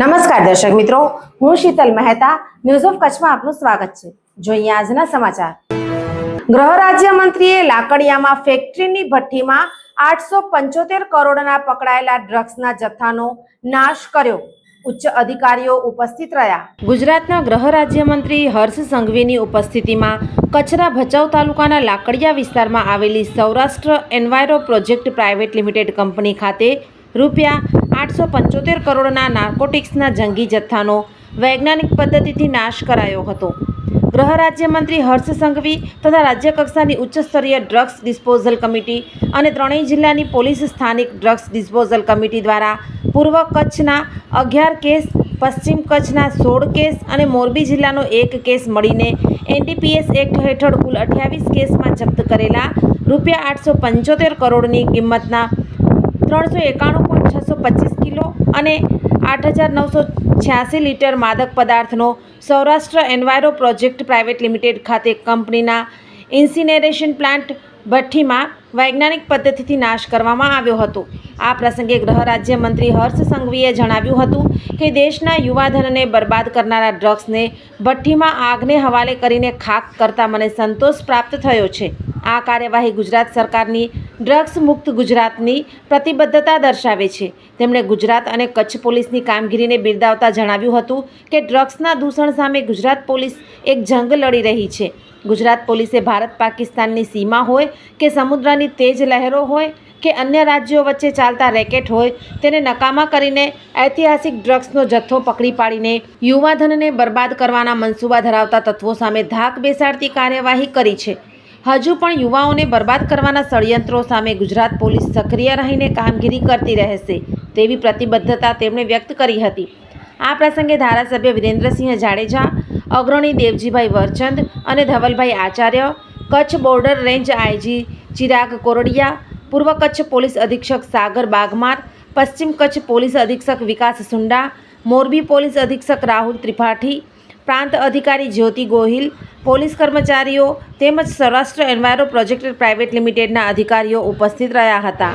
નમસ્કાર દર્શક મિત્રો, હું શીતલ મહેતા ન્યૂઝ ઓફ કચ્છમાં આપનું સ્વાગત છે. જોઈએ આજના સમાચાર. ગૃહ રાજ્યમંત્રીએ લાકડિયામાં ફેક્ટરીની ભઠ્ઠીમાં આઠસો પંચોતેર કરોડના પકડાયેલા ડ્રગ્સના જથ્થાનો નાશ કર્યો. ઉચ્ચ અધિકારીઓ ઉપસ્થિત રહ્યા. ગુજરાતના ગૃહ રાજ્યમંત્રી હર્ષ સંઘવીની ઉપસ્થિતિમાં કચ્છના ભચાઉ તાલુકાના લાકડિયા વિસ્તારમાં આવેલી Saurashtra enviro project private limited company ખાતે રૂપિયા આઠસો પંચોતેર કરોડના નાર્કોટિક્સના જંગી જથ્થાનો વૈજ્ઞાનિક પદ્ધતિથી નાશ કરાયો હતો. ગૃહ રાજ્યમંત્રી હર્ષ સંઘવી તથા રાજ્યકક્ષાની ઉચ્ચ સ્તરીય ડ્રગ્સ ડિસ્પોઝલ કમિટી અને ત્રણેય જિલ્લાની પોલીસ સ્થાનિક ડ્રગ્સ ડિસ્પોઝલ કમિટી દ્વારા પૂર્વ કચ્છના અગિયાર કેસ, પશ્ચિમ કચ્છના સોળ કેસ અને મોરબી જિલ્લાનો એક કેસ મળીને એનડીપીએસ એક્ટ હેઠળ કુલ અઠ્યાવીસ કેસમાં જપ્ત કરેલા રૂપિયા આઠસો પંચોતેર કરોડની કિંમતના ત્રણસો એકાણું પોઈન્ટ છસો પચીસ કિલો અને આઠ હજાર નવસો છ્યાસી લીટર માદક પદાર્થનો Saurashtra enviro project private limited ખાતે કંપનીના ઇન્સિનેરેશન પ્લાન્ટ ભઠ્ઠીમાં વૈજ્ઞાનિક પદ્ધતિથી નાશ કરવામાં આવ્યો હતો. આ પ્રસંગે ગૃહ રાજ્યમંત્રી હર્ષ સંઘવીએ જણાવ્યું હતું કે દેશના યુવાધનને બરબાદ કરનારા ડ્રગ્સને ભઠ્ઠીમાં આગને હવાલે કરીને ખાક કરતા મને સંતોષ પ્રાપ્ત થયો છે. આ કાર્યવાહી ગુજરાત સરકારની ડ્રગ્સ મુક્ત ગુજરાતની પ્રતિબદ્ધતા દર્શાવે છે. તેમણે ગુજરાત અને કચ્છ પોલીસની કામગીરીને બિરદાવતા જણાવ્યું હતું કે ડ્રગ્સના દૂષણ સામે ગુજરાત પોલીસ એક જંગ લડી રહી છે. ગુજરાત પોલીસે ભારત પાકિસ્તાનની સીમા હોય કે સમુદ્રની તેજ લહેરો હોય કે અન્ય રાજ્યો વચ્ચે ચાલતા રેકેટ હોય તેને નકામા કરીને ઐતિહાસિક ડ્રગ્સનો જથ્થો પકડી પાડીને યુવાધનને બરબાદ કરવાના મનસૂબા ધરાવતા તત્વો સામે ધાક બેસાડતી કાર્યવાહી કરી છે. હજુ પણ યુવાઓને બરબાદ કરવાના ષડયંત્રો સામે ગુજરાત પોલીસ સક્રિય રહીને કામગીરી કરતી રહેશે તેવી પ્રતિબદ્ધતા તેમણે વ્યક્ત કરી હતી. આ પ્રસંગે ધારાસભ્ય વિરેન્દ્રસિંહ જાડેજા, અગ્રણી દેવજીભાઈ વરચંદ અને Dhavalbhai Acharya, Kutch border range IG Chirag Kordiya, પૂર્વ કચ્છ પોલીસ અધિક્ષક સાગર બાગમાર, પશ્ચિમ કચ્છ પોલીસ અધિક્ષક વિકાસ સુંડા, મોરબી પોલીસ અધિક્ષક રાહુલ ત્રિપાઠી પ્રાંત અધિકારી જ્યોતિ ગોહિલ, પોલીસ કર્મચારીઓ તેમજ સૌરાષ્ટ્ર એન્વાયરો પ્રોજેક્ટ પ્રાઇવેટ લિમિટેડના અધિકારીઓ ઉપસ્થિત રહ્યા હતા.